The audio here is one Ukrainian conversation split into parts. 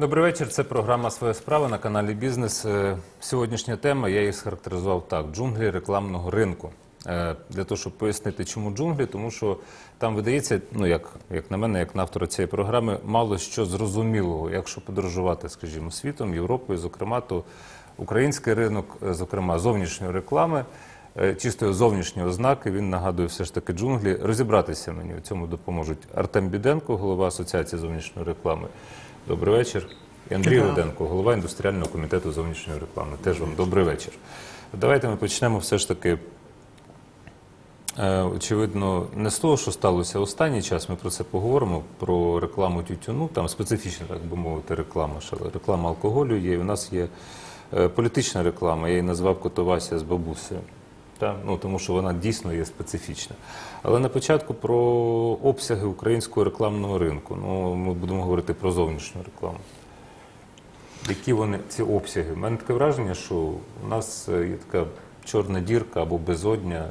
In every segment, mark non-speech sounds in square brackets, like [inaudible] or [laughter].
Добрий вечір. Це програма Своя справа на каналі Бізнес. Е, Сьогоднішня тема я її схарактеризував так: джунглі рекламного ринку. Е, Для того, щоб пояснити, чому джунглі, тому що там видається, ну як, як на мене, як на автора цієї програми, мало що зрозумілого. Якщо подорожувати, скажімо, світом, Європою, зокрема, то український ринок, е, зокрема, зовнішньої реклами. Чистої зовнішньої ознаки він нагадує все ж таки джунглі. Розібратися мені у цьому допоможуть Артем Біденко, голова Асоціації зовнішньої реклами. Добрий вечір. І Андрій. Руденко, голова індустріального комітету зовнішньої реклами. Теж вам добрий вечір. Давайте ми почнемо все ж таки. е, Очевидно, не з того, що сталося останній час. Ми про це поговоримо. Про рекламу тютюну, там специфічна, так би мовити, реклама. Реклама алкоголю є. У нас є е, політична реклама. Я її назвав Котовася з бабусею. Та? Ну, тому що вона дійсно є специфічна. Але на початку про обсяги українського рекламного ринку. Ну, ми будемо говорити про зовнішню рекламу. Які вони ці обсяги? У мене таке враження, що у нас е, є така чорна дірка або безодня,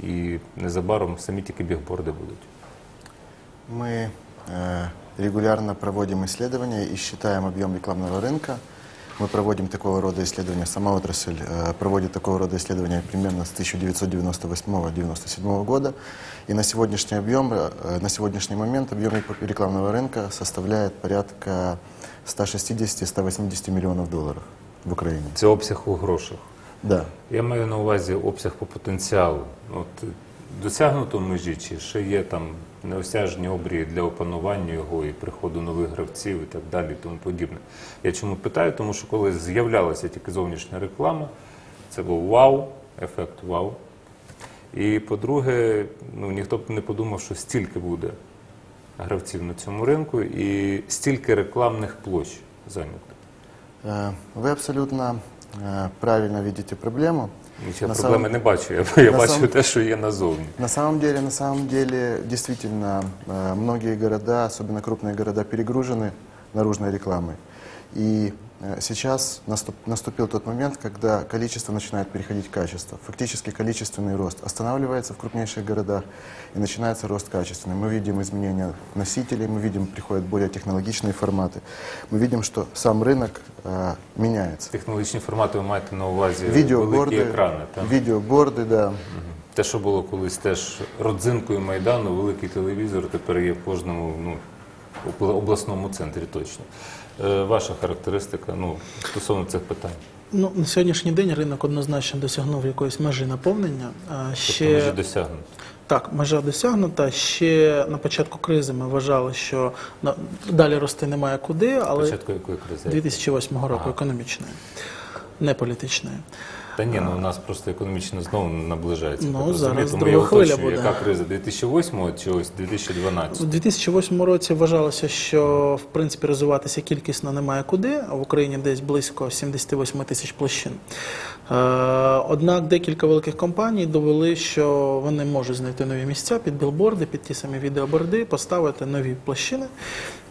і незабаром самі тільки бігборди будуть. Мы э, регулярно проводим исследования и считаем объем рекламного рынка. Мы проводим такого рода исследования, сама отрасль э, проводит такого рода исследования примерно с 1998-1997 года. И на сегодняшний объем, э, на сегодняшний момент объем рек- рекламного рынка составляет порядка 160-180 миллионов долларов в Украине. Це обсяг у грошах. Да. Я маю на увазі обсяг по потенціалу. От е, досягнуто межі, чи ще є там неосяжні обрії для опанування його і приходу нових гравців і так далі, і тому подібне. Я чому питаю? Тому що коли з'являлася тільки зовнішня реклама, це був вау, ефект вау. І по-друге, ну ніхто б не подумав, що стільки буде гравців на цьому ринку і стільки рекламних площ зайнято. Э, Вы абсолютно э, правильно видите проблему. Нічого На проблеми самом- не бачу. Я, я на бачу самом- те, що є назовні. На самом деле, на самом деле, действительно, э, многие города, особенно крупные города, перегружены наружной рекламой. И э, сейчас наступ- наступил тот момент, когда количество начинает переходить в качество. Фактически количественный рост останавливается в крупнейших городах и начинается рост качественный. Мы видим изменения носителей, мы видим, приходят более технологичные форматы. Мы видим, что сам рынок э, меняется. Технологічні формати ви маєте на увазі Видеоборды, великі екрани. Так? видеоборды, да. Те, що було колись теж родзинкою Майдану, великий телевізор тепер є в кожному ну, обла- обласному центрі точно. Е, ваша характеристика ну, стосовно цих питань. Ну, на сьогоднішній день ринок однозначно досягнув якоїсь межі наповнення. А Тобто межі досягнуто? так, межа досягнута. Ще на початку кризи ми вважали, що на- далі рости немає куди, але Початку якої кризи? 2008 року Ага. економічної, не політичної. Та ні, ну у нас просто економічно знову наближається. Ну, так розумію. зараз Тому я друга хвиля буде. Яка криза 2008 чи ось 2012? У 2008 році вважалося, що в принципі розвиватися кількісно немає куди, а в Україні десь близько 78 тисяч площин. Е, Однак декілька великих компаній довели, що вони можуть знайти нові місця під білборди, під ті самі відеоборди, поставити нові площини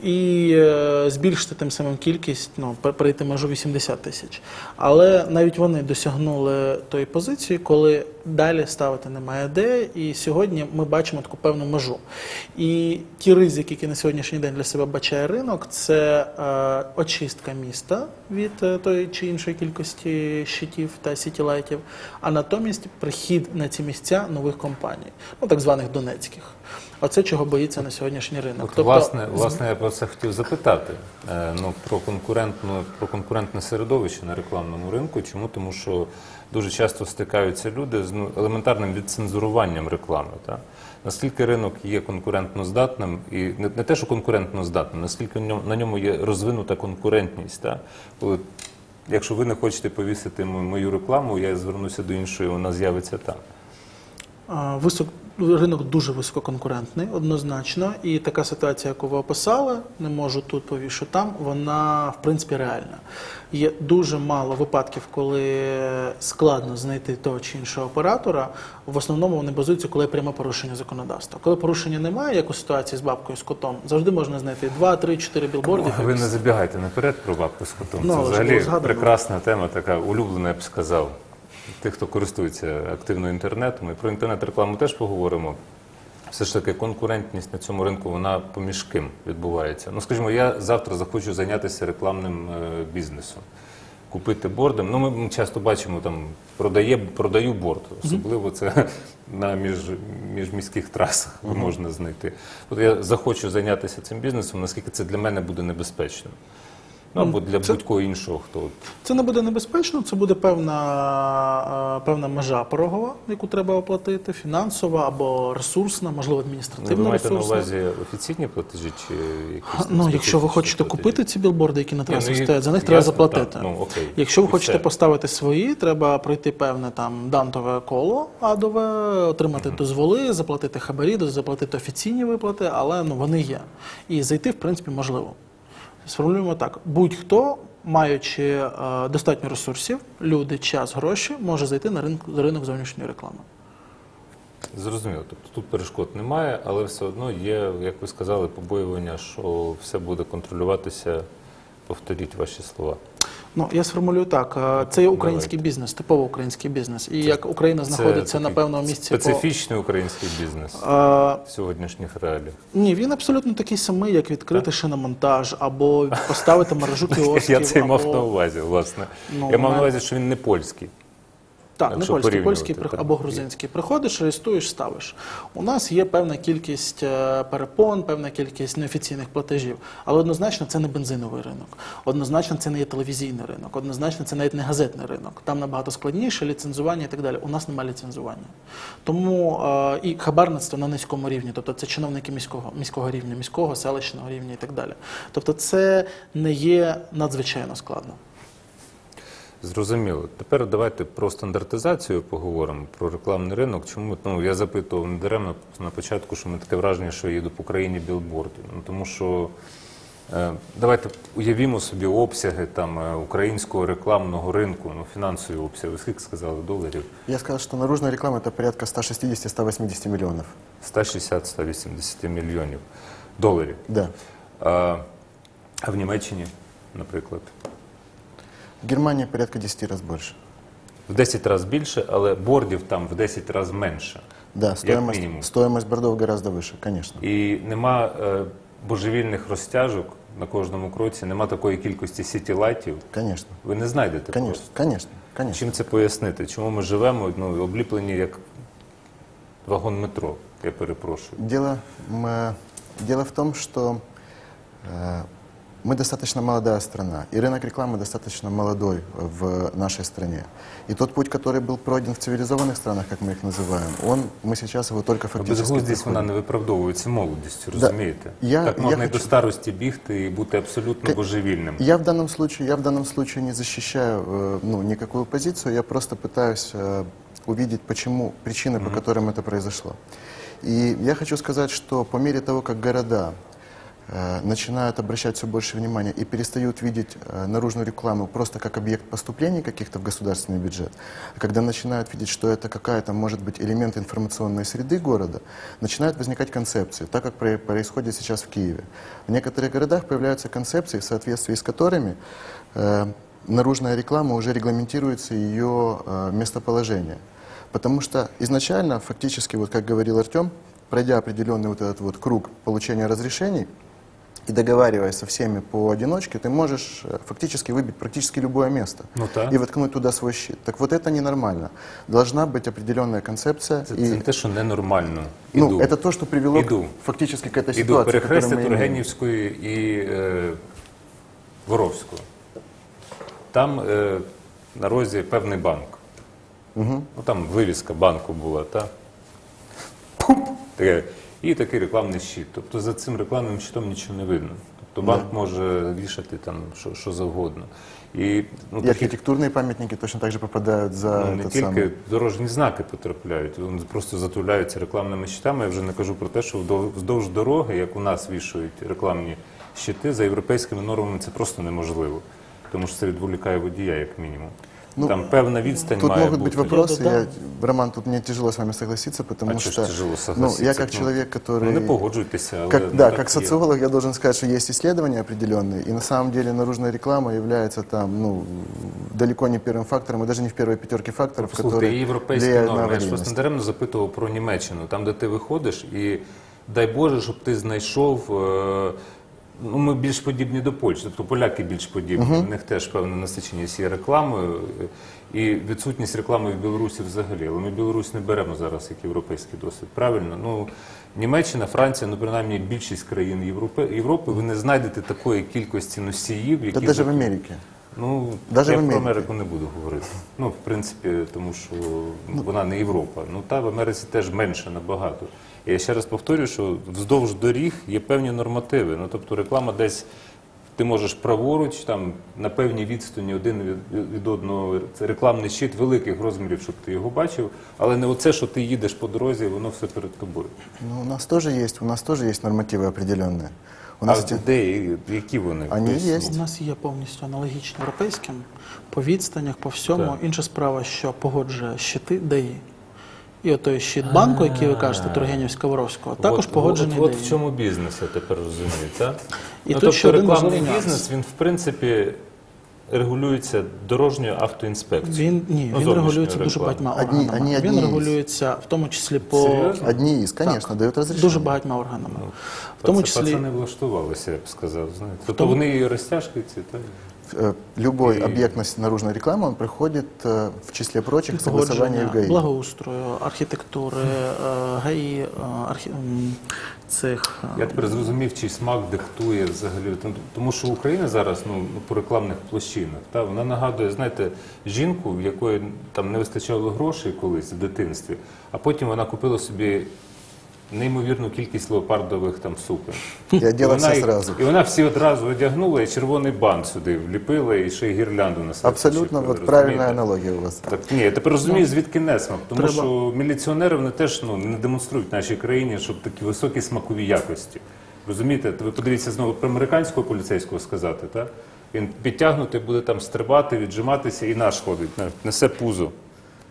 і е, збільшити тим самим кількість, ну, пер- перейти межу 80 тисяч. Але навіть вони досягнули тої позиції, коли далі ставити немає де, і сьогодні ми бачимо таку певну межу. І ті ризики, які на сьогоднішній день для себе бачає ринок, це е, очистка міста від е, тої чи іншої кількості щитів та сітілайтів, а натомість прихід на ці місця нових компаній, ну так званих донецьких. Оце чого боїться на сьогоднішній ринок. От, власне, власне, я про це хотів запитати. Е, ну, про, конкурентну, про конкурентне середовище на рекламному ринку. Чому? Тому що дуже часто стикаються люди з ну, елементарним відцензуруванном реклами. Та? Наскільки ринок є конкурентно здатним, і не, не те, що конкурентно здатним, наскільки на ньому є розвинута конкурентність. Та? Коли, якщо ви не хочете повісити мо- мою рекламу, я звернуся до іншої, вона з'явиться там. Висок, ринок дуже висококонкурентний, однозначно. І така ситуація, яку ви описали, не можу тут повішу там, вона в принципі реальна. Є дуже мало випадків, коли складно знайти того чи іншого оператора. В основному вони базуються, коли є пряме порушення законодавства. Коли порушення немає, як у ситуації з бабкою з котом, завжди можна знайти 2, 3, 4 білборди. Ви не забігайте наперед про бабку з котом. Ну, Це взагалі прекрасна тема, така улюблена, я б сказав. Тих, хто користується активно інтернетом. І про інтернет-рекламу теж поговоримо. все ж таки конкурентність на цьому ринку вона поміж ким відбувається. Ну, скажімо, я завтра захочу зайнятися рекламним е, бізнесом. Купити бордом. Ну, ми, часто бачимо там продає, продаю борт. Особливо це [laughs] на між, міжміських трасах можна знайти. От я захочу зайнятися цим бізнесом, наскільки це для мене буде небезпечним. Ну або для будь-кого іншого, хто Це не буде небезпечно, це буде певна, е, певна межа порогова, яку треба оплатити, фінансова або ресурсна, можливо, адміністративна Ну, ви маєте на увазі офіційні платежі чи якісь Ну, якщо ви хочете платежі? купити ці білборди, які на ну, стоять, за них ясно, треба так, заплатити. ну, окей. Якщо ви І хочете все. поставити свої, треба пройти певне там дантове коло адове, отримати дозволи, заплатити хабарі, заплатити офіційні виплати, але ну вони є. І зайти, в принципі, можливо. Сформулюємо так: будь-хто, маючи е, достатньо ресурсів, люди, час, гроші, може зайти на ринок, ринок зовнішньої реклами. Зрозуміло. Тобто тут перешкод немає, але все одно є, як ви сказали, побоювання, що все буде контролюватися. Повторіть ваші слова. Ну, я сформулюю так: е, це є український бізнес, типово український бізнес. І як Україна знаходиться на певному місці по специфічний український бізнес а, в сьогоднішніх реаліях. Ні, він абсолютно такий самий, як відкрити шиномонтаж, або [laughs] поставити мережу кіосків. Я це й мав на увазі, власне. Ну, Я мав на увазі, що він не польський. Так, не польський, польський або грузинський. Приходиш, реєструєш, ставиш. У нас є певна кількість е, перепон, певна кількість неофіційних платежів. Але однозначно це не бензиновий ринок. Однозначно це не є телевізійний ринок. Однозначно це навіть не газетний ринок. Там набагато складніше ліцензування і так далі. У нас немає ліцензування. Тому е, і хабарництво на низькому рівні, тобто це чиновники міського, міського рівня, міського, селищного рівня і так далі. Тобто це не є надзвичайно складно. Зрозуміло. Тепер давайте про стандартизацію поговоримо, про рекламний ринок. Чому ну, я запитував не даремно на початку, що мене таке враження, що я їду по країні білбордів. Ну, тому що е, давайте уявімо собі обсяги там, е, українського рекламного ринку, ну, фінансові обсяги. Скільки сказали доларів? Я сказал, что наружная реклама это порядка 160-180 миллионов. 160-180 мільйонів доларів. Да. А, а в Німеччині, наприклад, Германия порядка 10 раз больше. в 10 разів більше, але бордів там в 10 разів менше. Да, стоимость, стоимость бордов гораздо выше, конечно. І нема е, божевільних розтяжок на кожному кроці, нема такої кількості сітілайтів. Конечно, Ви не знайдете конечно, просто. конечно, конечно. Чим це пояснити? Чому ми живемо ну, обліплені як вагон метро? Я перепрошую. Дело, м, дело в том, что э, мы достаточно молодая страна, и рынок рекламы достаточно молодой в нашей стране. И тот путь, который был пройден в цивилизованных странах, как мы их называем, он, мы сейчас его только фактически Безглуздість вона проходим. не виправдовується молодістю, розумієте? Я- так я можна і хочу- до старості бігти і бути абсолютно Ка- божевільним. Я в данном случае, я в данном случае не защищаю э, ну, никакую позицию, я просто пытаюсь э, увидеть, почему, причины, по которым это произошло. И я хочу сказать, что по мере того, как города э, начинают обращать все больше внимания и перестают видеть э, наружную рекламу просто как объект поступлений каких-то в государственный бюджет, а когда начинают видеть, что это какая-то, может быть, элемент информационной среды города, начинают возникать концепции, так как про- происходит сейчас в Киеве. В некоторых городах появляются концепции, в соответствии с которыми э, наружная реклама уже регламентируется ее э, местоположение. Потому что изначально, фактически, вот как говорил Артем, пройдя определенный вот этот вот круг получения разрешений и договариваясь со всеми поодиночке, ты можешь э, фактически выбить практически любое место Ну так. и воткнуть туда свой щит. Так вот это ненормально. Должна быть определенная концепция. Це, и, це не те, що ненормально. ну, Іду. это то, что привело к- Иду. фактически к этой Іду ситуации, перехрестя которую мы имеем. Тургенівської і е, Воровської. Там е, на розі певний банк. Мгм. Ну там вивіска банку була, та? Пуп! Таке. І такий рекламний щит. Тобто за цим рекламним щитом нічого не видно. Тобто банк може вішати там що, що завгодно. І, ну, И такі- архитектурные памятники точно так же попадают за Ну, не этот тільки самый. дорожні знаки потрапляють, вони просто затуляються рекламними щитами. Я вже не кажу про те, що вдов- вздовж дороги, як у нас вішають рекламні щити, за європейськими нормами це просто неможливо, тому що це відволікає водія, як мінімум. Ну, там певна відстань Тут має могут бути. быть вопросы. Да-да-да. Я, Роман, тут мне тяжело с вами согласиться, потому А что чого ж тяжело ну, согласиться? я как Ну, человек, который... Ну, не погоджуйтеся, але Как, ну, да, так как є. социолог я должен сказать, что есть исследования определенные, и на самом деле наружная реклама является там, ну, далеко не первым фактором, и даже не в первой пятерке факторов, Слухайте, і которые європейські влияют на норми. Я ж вас аварийность. не даремно запитував про Німеччину, там, де ти виходиш, і дай Боже, щоб ти знайшов. е, Ну, ми більш подібні до Польщі, тобто поляки більш подібні. У них теж певна насиченість є рекламою і відсутність реклами в Білорусі взагалі. Але ми Білорусь не беремо зараз як європейський досвід. Правильно? Ну, Німеччина, Франція, ну принаймні більшість країн Європи, Європи, ви не знайдете такої кількості носіїв, які даже в Америке. Ну, Даже я в про Америку не буду говорити. Ну, в принципі, тому що вона не Європа. Ну та в Америці теж менше набагато. І я ще раз повторюю, що вздовж доріг є певні нормативи. Ну, тобто реклама десь. Ти можеш праворуч, там на певній відстані один від, від одного це рекламний щит великих розмірів, щоб ти його бачив, але не оце, що ти їдеш по дорозі, воно все перед тобою. Ну, у нас тоже есть, у нас тоже есть нормативы определенные. У А нас эти- де і- які вони? Вони Тобто, є. У нас є повністю аналогічні європейським по відстанях, по всьому. Так. Інша справа, що погоджує щити ДАІ. І отой щит банку, який ви кажете, Тургенівська Воровського, також от, погоджений От, от в чому бізнес, я тепер розумію, так? [laughs] І ну, тут тобто рекламний бізнес, він в принципі регулюється дорожньою автоінспекцією. Він ні, Ну, він регулюється дуже рекламою. багатьма Одні- органами. вони він одні із. регулюється в тому числі по Серйозно? Одни из, конечно, дают разрешение. дуже багатьма органами. В тому числі Пацани влаштувалися, я б сказав. Знаєте. Тобто тому- вони і розтяжки ці, так? Э, Любой И- объект нас- наружной рекламы, он проходит э, в числе прочих согласование в погодження ГАИ. благоустрою, архітектури, е, ГАІ, е, архі... м, цих. е, Я тепер зрозумів, чий смак диктує взагалі. Тому- Тому що Україна зараз ну, по рекламних площинах, та, вона нагадує, знаєте, жінку, в якої там не вистачало грошей колись в дитинстві, а потім вона купила собі неймовірну кількість леопардових там сукон. И одела вона все їх-. І вона всі одразу одягнула і червоний бант сюди вліпила, і ще й гірлянду на себе. Абсолютно розумієте? правильная аналогия у вас. Так ні, я тепер розумію, звідки несмак. Тому Треба- що міліціонери вони теж ну, не демонструють нашій країні, щоб такі високі смакові якості. Розумієте, ви подивіться знову про американського поліцейського сказати, так? Він підтягнутий буде там стрибати, віджиматися і наш ходить, не- несе пузо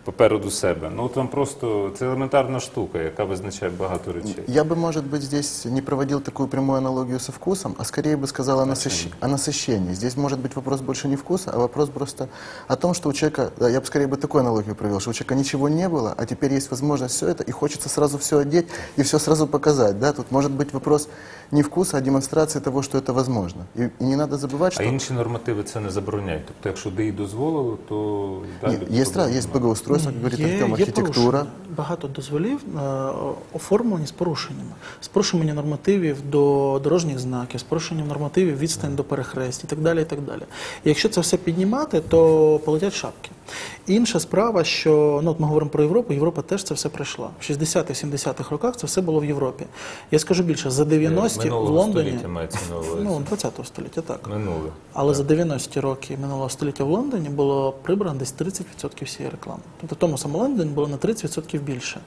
попереду себе. Ну от вам просто це елементарна штука, яка визначає багато речей. Я бы, может быть, здесь не проводил такую прямую аналогию со вкусом, а скорее бы сказал о, насыщ- о насыщении. Здесь может быть вопрос больше не вкуса, а вопрос просто о том, что у человека, да, я бы скорее бы такую аналогию провел, что у человека ничего не было, а теперь есть возможность все это, и хочется сразу все одеть и все сразу показать. Да? Тут может быть вопрос не вкуса, а демонстрации того, что это возможно. И, и не надо забывать, А что інші нормативи це не забороняють. Тобто, якщо ДІ дозволило, то далі не- есть, раз- как говорит Є, порушення. Багато дозволів е, оформлені з порушеннями, з порушенням нормативів до дорожніх знаків, з порушенням нормативів відстань до перехрест і так далі. І так далі. І якщо це все піднімати, то полетять шапки. Інша справа, що ну, от ми говоримо про Європу, Європа теж це все пройшла. В 60-х-70-х роках це все було в Європі. Я скажу більше, за 90-ті в Минулого Лондоні, століття мається ну 20-го століття, так. Минуле. Але за 90-ті роки минулого століття в Лондоні було прибрано десь 30% всієї реклами. Тобто в тому самому Лондоні було на 30% більше.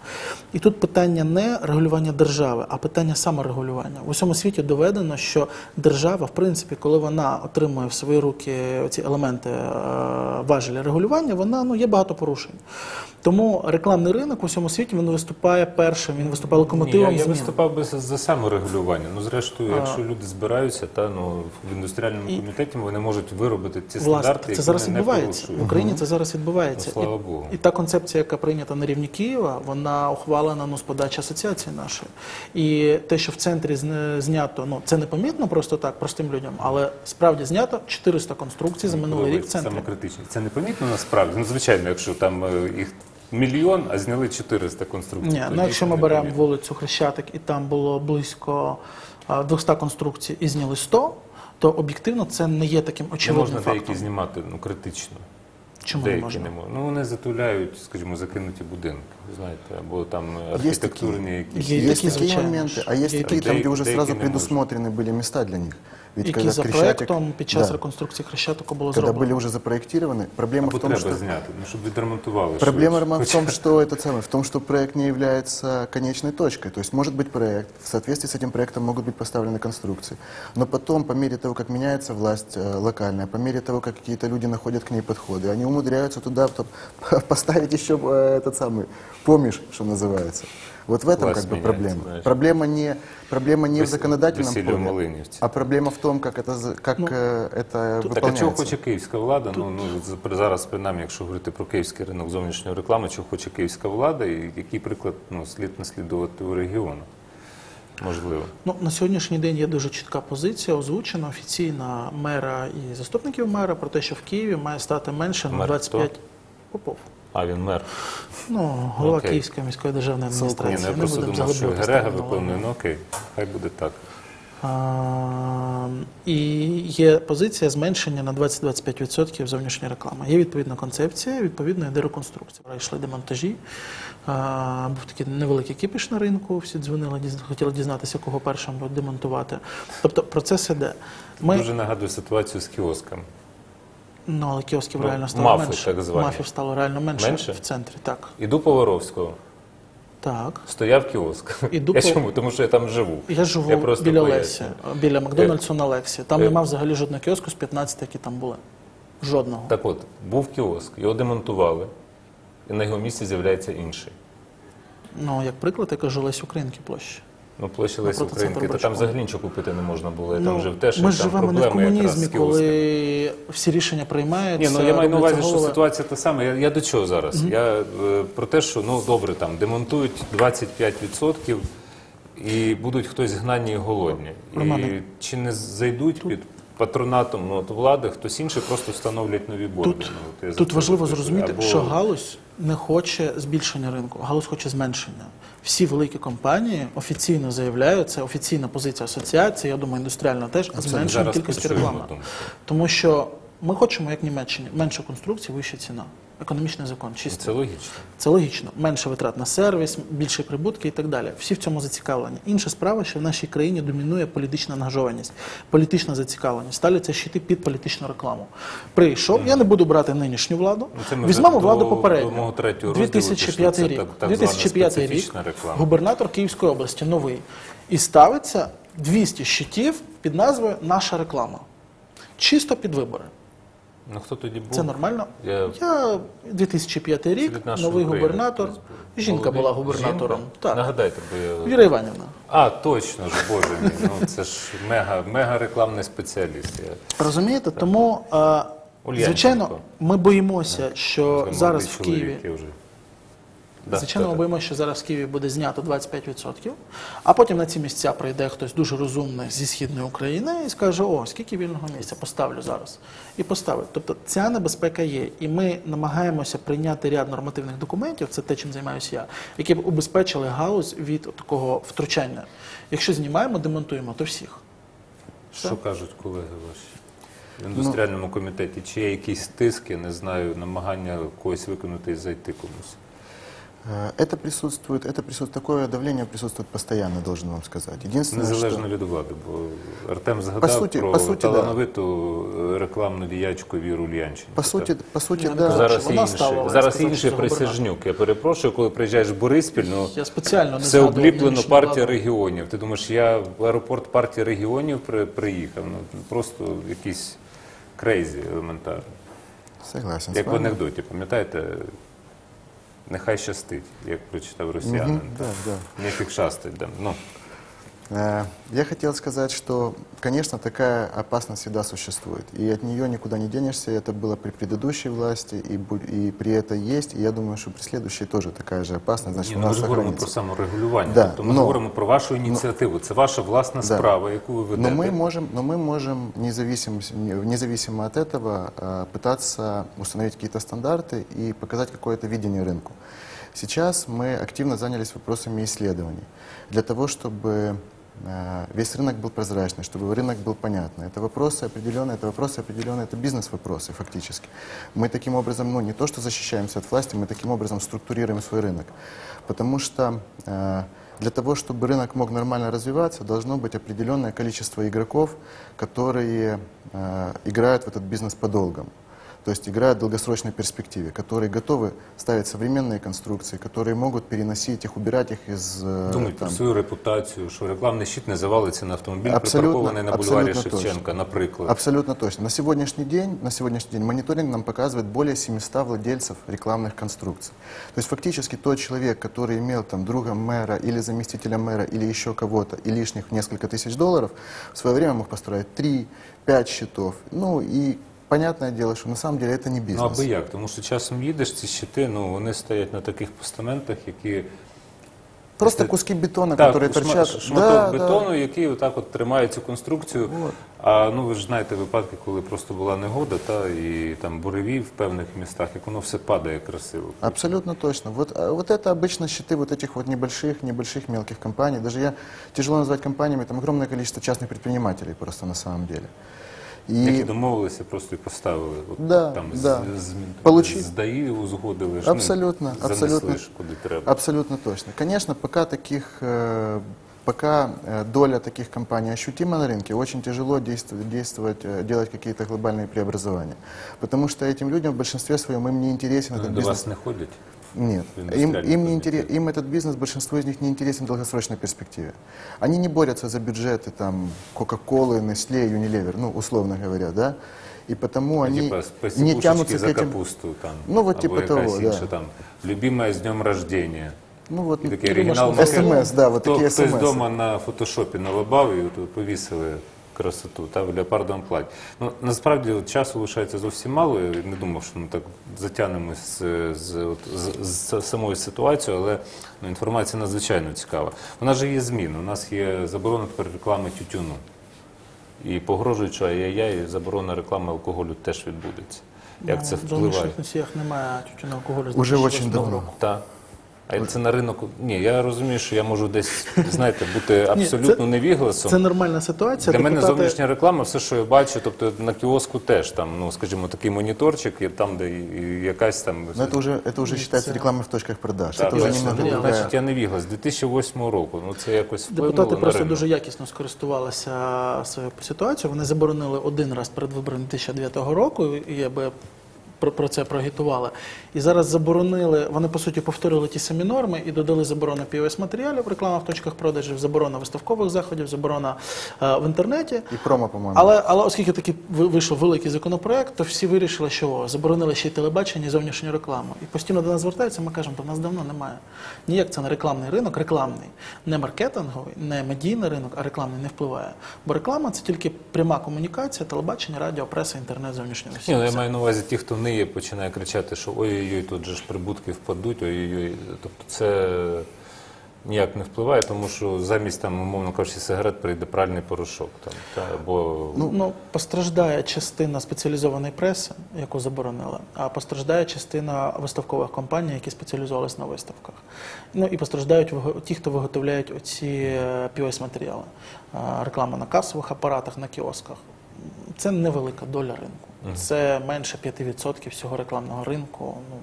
І тут питання не регулювання держави, а питання саморегулювання. В усьому світі доведено, що держава, в принципі, коли вона отримує в свої руки ці елементи е, важелі регулювання, вона ну є багато порушень. Тому рекламний ринок у всьому світі він виступає першим, він виступає Ні, я, я виступав би за, за саморегулювання. Ну, зрештою, якщо люди збираються, та ну в індустріальному І- комітеті вони можуть виробити ці Власне, стандарти, це які зараз не відбувається. порушують. В Україні це зараз відбувається. Ну, слава Богу. і та концепція, яка прийнята на рівні Києва, вона ухвалена ну, з подачі асоціації нашої. І те, що в центрі знято, ну це не помітно просто так, простим людям, але справді знято 400 конструкцій за минулий рік в центрі. Самокритичні. Це непомітно насправді. Ну, звичайно, якщо там е, їх мільйон, а зняли 400 конструкцій. Ні, то ну якщо дійсно ми беремо непомітно. вулицю Хрещатик, і там було близько а, 200 конструкцій і зняли 100, то об'єктивно це не є таким Не очевидним можна фактом. деякі знімати ну, критично. Чому не деякі можна? не можна. Ну, вони затуляють, скажімо, закинуті будинки, знаєте, або там Є архітектурні якісь. Є Есть такі, такие звичайно моменты, ж. а есть Є такие, такі. там, где уже Деякі сразу не можуть. предусмотрены были места для них. Ведь які когда за Крещатик- проектом під час да, реконструкції Хрещатику було когда зроблено. были уже запроектированы, проблема Або в том, треба что... зняти, ну, щоб відремонтували. Проблема, швидше. Роман, в Хоча- том, что это самое, в том, что проект не является конечной точкой. То есть может быть проект, в соответствии с этим проектом могут быть поставлены конструкции. Но потом, по мере того, как меняется власть э, локальная, по мере того, как какие-то люди находят к ней подходы, они умудряются туда потом [laughs] поставить еще э, этот самый помеш, что называется. Вот в этом Власть как бы меняется, проблема. знаешь. Проблема не, проблема не в Вес- законодательном Василию поле, Малинівці. а проблема в том, как это, за- как э, это Так а чого выполняется. хоче київська влада? Ну, ну з- зараз принаймні, якщо говорити про київський ринок зовнішньої реклами, чого хоче київська влада, і який приклад ну, слід наслідувати у регіону? Можливо. Ну, на сьогоднішній день є дуже чітка позиція, озвучена офіційна мера і заступників мера про те, що в Києві має стати менше на Мер 25 хто? Попов. А він мер. Ну, голова Окей. Київської міської державної Ні, адміністрації. ну, я Не просто будемо думав, що заглиблюватися Герега в виконує. термінологію. Ну окей, хай буде так. І є позиція зменшення на 20-25% зовнішньої реклами. Є відповідна концепція, відповідно йде реконструкція. Йшли демонтажі. Був такий невеликий кіпіш на ринку. Всі дзвонили, хотіли дізнатися, кого першим будуть демонтувати. Тобто процес іде. Ми Дуже нагадує ситуацію з кіосками. ну, але кіосків Ну, реально стало мафи, менше. так звані. Мафів стало реально менше, Менше? в центрі. Так, Іду по Воровського, так. стояв кіоск. Іду [laughs] я по- чому? Тому що я там живу. Я живу просто біля. Лесі, біля Макдональдсу на Лексі. Там е. нема взагалі жодного кіоску з 15, які там були. Жодного. Так от, був кіоск, його демонтували, і на його місці з'являється інший. Ну, як приклад, я кажу Лесь Українки площі. Ну, площа Лесі Напроти Українки, центру та там Бачкова. взагалі нічого купити не можна було. Там Ну, там жив теж, ми і ж там живемо не в проблеми якраз комунізмі, з кіосками. коли всі рішення приймаються. Ні, ну я маю на увазі, робляться що голови. ситуація та сама. Я, я до чого зараз? Я е, про те, що ну добре, там демонтують 25% і будуть хтось гнані і голодні. І Романе. чи не зайдуть під патронатом ну, от влади, хтось інший просто встановлять нові борди. Тут, Ну, от тут важливо зрозуміти, Або- що галузь не хоче збільшення ринку, галузь хоче зменшення. Всі великі компанії офіційно заявляють, це офіційна позиція асоціації, я думаю, індустріальна теж, а зменшення кількості реклами. Тому що ми хочемо, як Німеччині, менше конструкцій, вища ціна. Економічний закон, чистий. Це логічно. Це логічно. Менше витрат на сервіс, більше прибутки і так далі. Всі в цьому зацікавлені. Інша справа, що в нашій країні домінує політична ангажованість, політична зацікавленість. Ставляться щити під політичну рекламу. Прийшов, я не буду брати нинішню владу. Ну, це ми Візьмемо до- владу до попередню. мого третього 2005 рік. так- так 2005 рік. реклама. Губернатор Київської області новий. І ставиться 200 щитів під назвою Наша реклама. Чисто під вибори. Ну хто тоді був? Це нормально? Я- Я 2005 рік, нашої новий України губернатор. Жінка Молодий. була губернатором. Жінка? Так. Нагадайте, бо я... Віра Іванівна. А, точно ж, боже мій, ну це ж мега, мега рекламний спеціаліст. Я... Розумієте? Тому, е, Ульянченко. звичайно, ми боїмося, що Це зараз в Києві. я вже... Да, Звичайно, ми боїмося, що зараз в Києві буде знято 25%, а потім на ці місця прийде хтось дуже розумний зі східної України і скаже: о, скільки вільного місця поставлю зараз. І поставить. Тобто ця небезпека є. І ми намагаємося прийняти ряд нормативних документів, це те, чим займаюся я, які б убезпечили галузь від такого втручання. Якщо знімаємо, демонтуємо, то всіх. Що кажуть колеги ваші? В індустріальному комітеті, чи є якісь тиски, не знаю, намагання когось виконати і зайти комусь? Э, Это присутствует, это присутствует, такое давление присутствует постоянно, должен вам сказать. Единственное, Незалежно что... від влади, бо Артем згадав По суті- про по суті, да. талановиту е, рекламну діячку Віру Ульянченко. По сути, по сути, Я не да. казав, Зараз Вона і інший, ставила, зараз сказав, інший що за присяжнюк. Я перепрошую, коли приїжджаєш в Бориспіль, ну Я спеціально не все згадував обліплено нинішню партія владу. регіонів. Ти думаєш, я в аеропорт партії регіонів при, приїхав. Ну просто якийсь крейзі елементарно. Согласен Як с в вами. анекдоті, пам'ятаєте? Нехай щастить, як прочитав росіянин. Мгм, да, да. Не фікшастить. Да. Ну, Я хотел сказать, что, конечно, такая опасность всегда существует. И от нее никуда не денешься. Это было при предыдущей власти, и, бу- и при этой есть. И я думаю, что при следующей тоже такая же опасность. Значит, ні, у ну, ми нас ж говоримо про сохранится. саморегулювання. Да, тобто ми но- говоримо про вашу ініціативу. Це ваша власна Да. справа, яку ви ведете. Но мы можем, но мы можем независимо, независимо от этого э, пытаться установить какие-то стандарты и показать какое-то видение рынку. Сейчас мы активно занялись вопросами исследований для того, чтобы э, весь рынок был прозрачный, чтобы рынок был понятный. Это вопросы определенные, это вопросы определенные, это бизнес-вопросы фактически. Мы таким образом, ну не то, что защищаемся от власти, мы таким образом структурируем свой рынок. Потому что э, Для того, чтобы рынок мог нормально развиваться, должно быть определенное количество игроков, которые э, играют в этот бизнес по долгам То есть играют в долгосрочной перспективе, которые готовы ставить современные конструкции, которые могут переносить их, убирать их из... э, Думають про там, свою репутацію, що рекламний щит не завалиться на автомобіль, Абсолютно, припаркований на бульварі абсолютно точно. Шевченка, наприклад. Абсолютно точно. На сегодняшний день, на сегодняшний день мониторинг нам показывает более 700 владельцев рекламных конструкций. То есть фактически тот человек, который имел там друга мэра или заместителя мэра или еще кого-то и лишних несколько тысяч долларов, в свое время мог построить 3-5 счетов. Ну и понятное дело, что на самом деле это не Ну бизнес. аби як, тому що часом їдеш, ці щити, ну вони стоять на таких постаментах, які Просто Если- куски бетона, так, которые шма- торчат. шматок Да, да. бетону, який отак от тримає цю конструкцію. Вот. А ну ви ж знаєте випадки, коли просто була негода, та і там буревій в певних містах, як воно все падає красиво. Абсолютно точно. Вот, а вот это обычно щиты вот этих вот небольших, небольших мелких компаний. Даже я тяжело назвать компаниями, там огромное количество частных предпринимателей просто на самом деле. Які И домовилися, просто і поставили. От, Да, там да. з, з, Получи- з ДАІ узгодили, ж, Абсолютно, ну, занесли абсолютно. ж куди треба. абсолютно точно. Конечно, пока таких, э, пока э, доля таких компаний ощутима на рынке, очень тяжело действовать, действовать э, делать какие-то глобальные преобразования. Потому что этим людям в большинстве своем им не интересен этот До бизнес. вас не ходять. Нет, в им, индустриальный им, не комитет. интерес, им этот бизнес, большинство из них не интересен в долгосрочной перспективе. Они не борются за бюджеты там Кока-Колы, Nestle, Unilever, ну, условно говоря, да, и потому они типа, не спасибушечки тянутся за к этим... капусту там. Ну, вот або типа якась того, інша да. там. Любимая з днем рождения. Ну, вот, І ну, такий ты думаешь, оригінал ну, макет. СМС, да, вот Хто- такие Хтось СМС. вдома на фотошопі налабав і от повісили Красоту та в леопардовому платі. Ну, насправді от, часу лишається зовсім мало. Я не думав, що ми так затягнемось з, з, от, з, з самою ситуацією, але ну, інформація надзвичайно цікава. Вона ж є змін. У нас є заборона тепер реклами тютюну. І погрожують, що ай-яй-яй, заборона реклами алкоголю теж відбудеться. Як це Ну, В впливає? зовнішніх носіях немає тютюного алкоголю. з Уже 2008 очень давно. Так. А це на ринок. Ні, я розумію, що я можу десь, знаєте, бути [laughs] абсолютно це- невігласом. Це нормальна ситуація. Для мене Депутати- зовнішня реклама, все, що я бачу, тобто на кіоску теж там, ну скажімо, такий моніторчик, і там, де і- і якась там. Но это уже, это уже считается рекламой в точках продаж. Так, это уже бачите, немного ну, другая... значить, я не вігла з 2008 року. Ну це якось вплинуло Депутати на просто ринок. дуже якісно скористувалися своєю ситуацією. Вони заборонили один раз перед виборами 2009 року, і я би про, про це проагітували. І зараз заборонили, вони по суті повторили ті самі норми і додали заборону pos матеріалів, реклама в точках продажів, заборона виставкових заходів, заборона е, в інтернеті. И промо, по-моему. Але, але оскільки такий вийшов великий законопроект, то всі вирішили, що заборонили ще й телебачення і зовнішню рекламу. І постійно до нас звертаються, ми кажемо, то в нас давно немає. Ніяк це не рекламний ринок, рекламний, не маркетинговий, не медійний ринок, а рекламний не впливає. Бо реклама це тільки пряма комунікація, телебачення, радіо, преса, інтернет, зовнішнього Ні, ну, я маю на увазі ті, хто ниє, починає кричати, що ой-ой-ой, тут же ж прибутки впадуть, ой-ой-ой. Тобто це ніяк не впливає, тому що замість там, умовно кажучи, сигарет прийде пральний порошок. Там, та, або Ну, постраждає частина спеціалізованої преси, яку заборонили, а постраждає частина виставкових компаній, які спеціалізувалися на виставках. Ну і постраждають ті, хто виготовляють оці pos матеріали реклама на касових апаратах, на кіосках. Це невелика доля ринку. Це менше 5% всього рекламного ринку. Ну,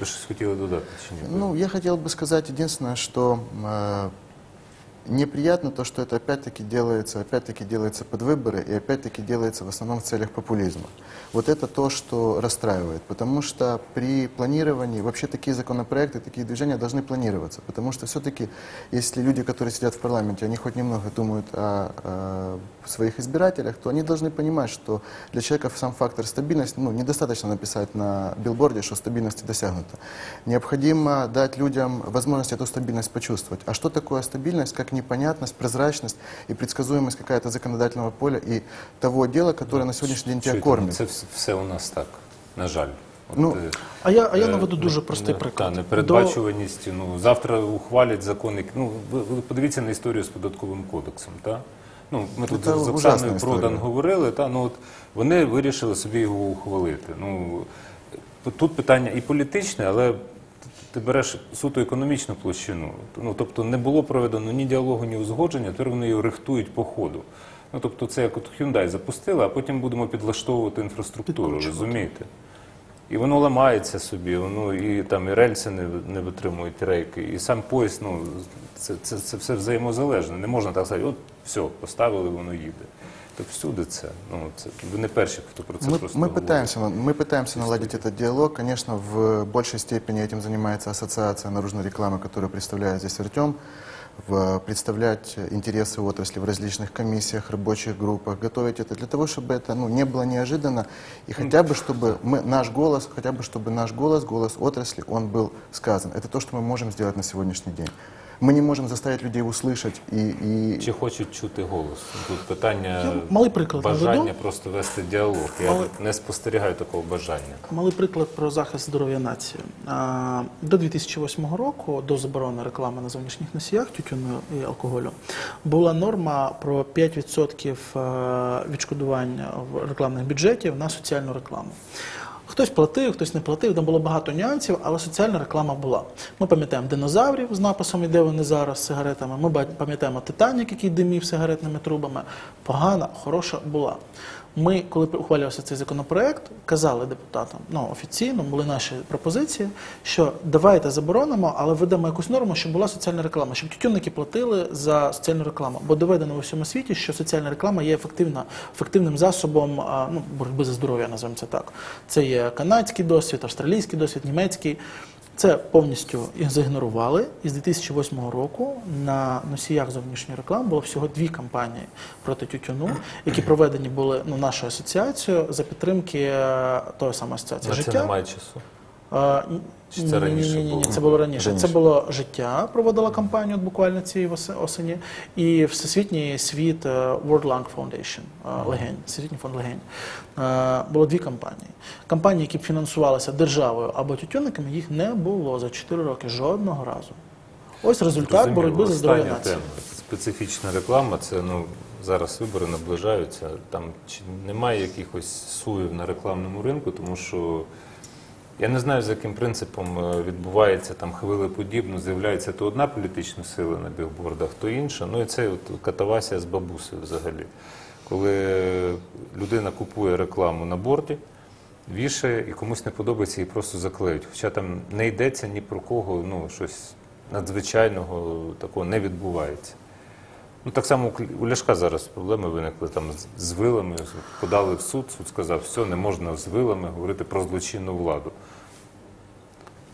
ви щось хотіли додати чи ні? Ну, я хотел бы сказать единственное, что э, неприятно то, что это опять-таки делается, опять-таки делается под выборы и опять-таки делается в основном в целях популизма. Вот это то, что расстраивает, потому что при планировании, вообще такие законопроекты, такие движения должны планироваться, потому что все-таки, если люди, которые сидят в парламенте, они хоть немного думают о, э, своих избирателях, то они должны понимать, что для человека сам фактор стабильности, ну, недостаточно написать на билборде, что стабильность достигнута. Необходимо дать людям возможность эту стабильность почувствовать. А что такое стабильность, как непонятность, прозрачность и предсказуемость какая-то законодательного поля и того дела, которое на сегодняшний день тебя Чуєте, ну, кормит? Це все у нас так, на жаль. От, Ну, е, А я, а я е, наведу дуже простий не- приклад. Та, непередбачуваність. Ну, завтра ухвалять закони. Ну, ви, ви подивіться на історію з податковим кодексом. Та? Ну, ми тут Це з Оксаною. Продан говорили, та, ну, от, вони вирішили собі його ухвалити. Ну, тут питання і політичне, але ти береш суто економічну площину. Ну, тобто не було проведено ні діалогу, ні узгодження, тепер вони його рихтують по ходу. Ну, тобто це як от Hyundai запустили, а потім будемо підлаштовувати інфраструктуру, розумієте? І воно ламається собі, воно і там і рельси не, не витримують рейки, і сам поїзд, ну це, це, це все взаємозалежне. Не можна так сказати, от все, поставили, воно їде. Так всюди це. Ну це ви не перші, хто про це Мы, просто мы говорить. пытаемся, мы пытаемся наладить этот диалог. Конечно, в большей степени этим занимается ассоциация наружной рекламы, которую представляет здесь Артем. В- представлять интересы отрасли в различных комиссиях, рабочих группах, готовить это для того, чтобы это ну, не было неожиданно, и хотя бы чтобы мы, наш голос, хотя бы чтобы наш голос, голос отрасли, он был сказан. Это то, что мы можем сделать на сегодняшний день. Мы не можем заставить людей услышать и, и Чи хочуть чути голос? Тут питання Я малий приклад бажання наведу. просто вести діалог. Я Але- не спостерігаю такого бажання. Малий приклад про захист здоров'я нації. А, До 2008 року, до заборони реклами на зовнішніх носіях тютюну і алкоголю, була норма про 5% е, відшкодування в рекламних бюджетів на соціальну рекламу. Хтось платив, хтось не платив, там було багато нюансів, але соціальна реклама була. Ми пам'ятаємо динозаврів з написом, де вони зараз з сигаретами. Ми пам'ятаємо Титанік, який димів сигаретними трубами. Погана, хороша була. Ми, коли ухвалювався цей законопроект, казали депутатам, ну офіційно були наші пропозиції, що давайте заборонимо, але введемо якусь норму, щоб була соціальна реклама, щоб тютюнники платили за соціальну рекламу. Бо доведено у всьому світі, що соціальна реклама є ефективна, ефективним засобом ну, боротьби за здоров'я, називаємо це так. Це є канадський досвід, австралійський досвід, німецький. Це повністю зігнорували. І з 2008 року на носіях зовнішньої реклами було всього дві кампанії проти тютюну, які проведені були ну, нашою асоціацією за підтримки е, тої самої асоціації На це немає часу. А, Чи це раніше ні, ні, ні, було? це було раніше. Раніше. Це було життя, проводила кампанію от буквально цієї осені, і Всесвітній світ е, World Lung Foundation, е, легень, Всесвітній фонд легень. Е, Було дві кампанії. Кампанії, які б фінансувалися державою або тютюнниками, їх не було за 4 роки жодного разу. Ось результат Зрозуміло. боротьби за здоров'я Остання нації. тема. Специфічна реклама. Це ну зараз вибори наближаються. Там чи немає якихось суїв на рекламному ринку, тому що я не знаю, за яким принципом е, відбувається там хвилеподібно, з'являється то одна політична сила на білбордах, то інша. Ну і це от катавасія з бабусею взагалі. Коли людина купує рекламу на борді, вішає і комусь не подобається, її просто заклеють. Хоча там не йдеться ні про кого, ну щось надзвичайного такого не відбувається. Ну так само у Ляшка зараз проблеми виникли там з- вилами, подали в суд, суд сказав, все, не можна з вилами говорити про злочинну владу.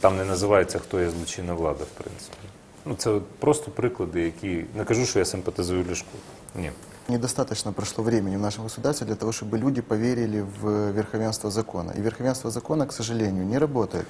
Там не називається, хто є злочинна влада, в принципі. Ну, це просто приклади, які. Не кажу, що я симпатизую Ляшку. Ні. Недостаточно прошло времени в нашем государстве для того, чтобы люди поверили в верховенство закона. И верховенство закона, к сожалению, не работает.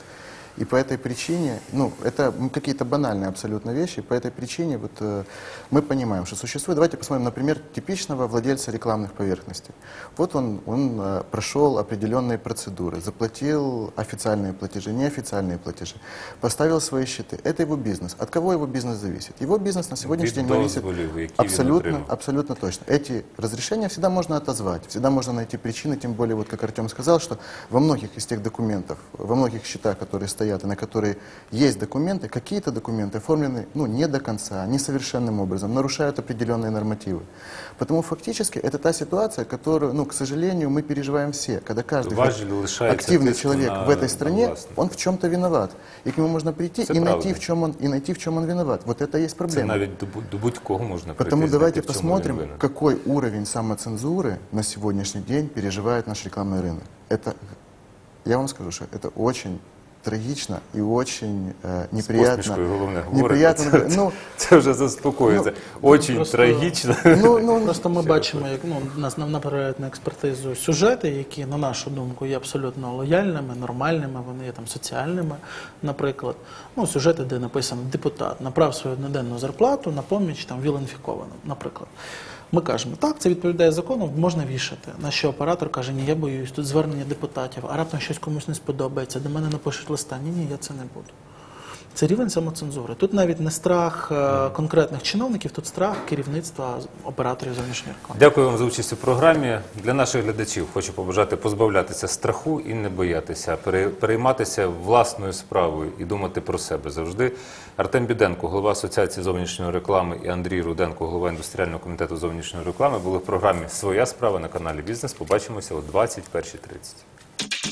И по этой причине, ну, это м, какие-то банальные абсолютно вещи, по этой причине вот, э, мы понимаем, что существует, давайте посмотрим, например, типичного владельца рекламных поверхностей. Вот он, он э, прошел определенные процедуры, заплатил официальные платежи, неофициальные платежи, поставил свои счеты. Это его бизнес. От кого его бизнес зависит? Его бизнес на сегодняшний Від день зависит дозволів, які він абсолютно, отримав. Абсолютно точно. Эти разрешения всегда можно отозвать, всегда можно найти причины, тем более, вот как Артем сказал, что во многих из тех документов, во многих счетах, которые стоят и на которые есть документы, какие-то документы оформлены ну, не до конца, несовершенным образом, нарушают определенные нормативы. Потому фактически это та ситуация, которую, ну, к сожалению, мы переживаем все, когда каждый Важель лишається активный тиску человек на- в этой на стране, власника. он в чем-то виноват. И к нему можно прийти Это и найти, правда. в чем он, и найти, в чем он виноват. Вот это и есть Це проблема. навіть до, бу- до будь-кого можна прийти. Потому знайти, давайте в чому посмотрим, він винен. какой уровень самоцензуры на сегодняшний день переживает наш рекламный рынок. Это, я вам скажу, что это очень трагично и очень З неприятно. посмішкою головне говорите. неприятно. Це, ну, [laughs] це вже заспокоюється. Очень просто- трагічно. ну, ну, Просто ми бачимо, як ну нас нам направляють на експертизу сюжети, які на нашу думку є абсолютно лояльними, нормальними. Вони є там соціальними, наприклад. Ну сюжети, де написано депутат направ свою одноденну зарплату на поміч там віл-інфікованим, наприклад. Ми кажемо, так, це відповідає закону, можна вішати. На що оператор каже, ні, я боюсь, тут звернення депутатів, а раптом щось комусь не сподобається, до мене напишуть листа. Ні, ні, я це не буду. Це рівень самоцензури. Тут навіть не страх е, конкретних чиновників, тут страх керівництва операторів зовнішньої реклами. Дякую вам за участь у програмі. Для наших глядачів хочу побажати позбавлятися страху і не боятися, перейматися власною справою і думати про себе завжди. Артем Біденко, голова Асоціації зовнішньої реклами, і Андрій Руденко, голова індустріального комітету зовнішньої реклами, були в програмі Своя справа на каналі Бізнес. Побачимося о 21.30.